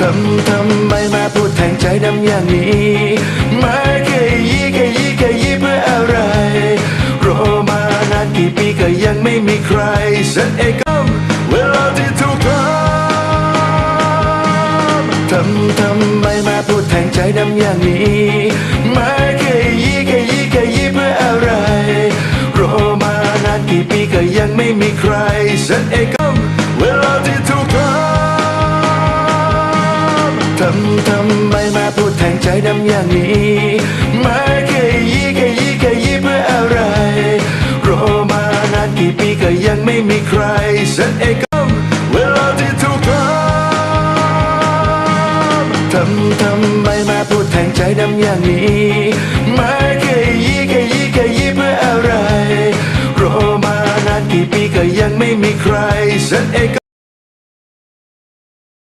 ทำทำไมมาพูดแทงใจดำอย่างนี้มาแค่ยี่แค่ยี่แค่ยี่เพื่ออะไร รอมานานกี่ปีก็ยังไม่มีใครฉันเองก็เวลาที่ถูกทำทำทำไมมาพูดแทงใจดำอย่างนี้มาแค่ยี่แค่ยี่แค่ยี่เพื่ออะไร รอมานานกี่ปีก็ยังไม่มีใครฉันเองก็เวลาที่ ทำทำไมมาพูดแทงใจดำอย่างนี้มาแค่ยี่แค่ยี่แค่ยี่เพื่ออะไร รอมานานกี่ปีก็ยังไม่มีใครฉันเองก็เวลาที่ถูกทำทำทำไมมาพูดแทงใจดำอย่างนี้มาแค่ยี่แค่ยี่แค่ยี่เพื่ออะไร รอมานานกี่ปีก็ยังไม่มีใครฉันเอง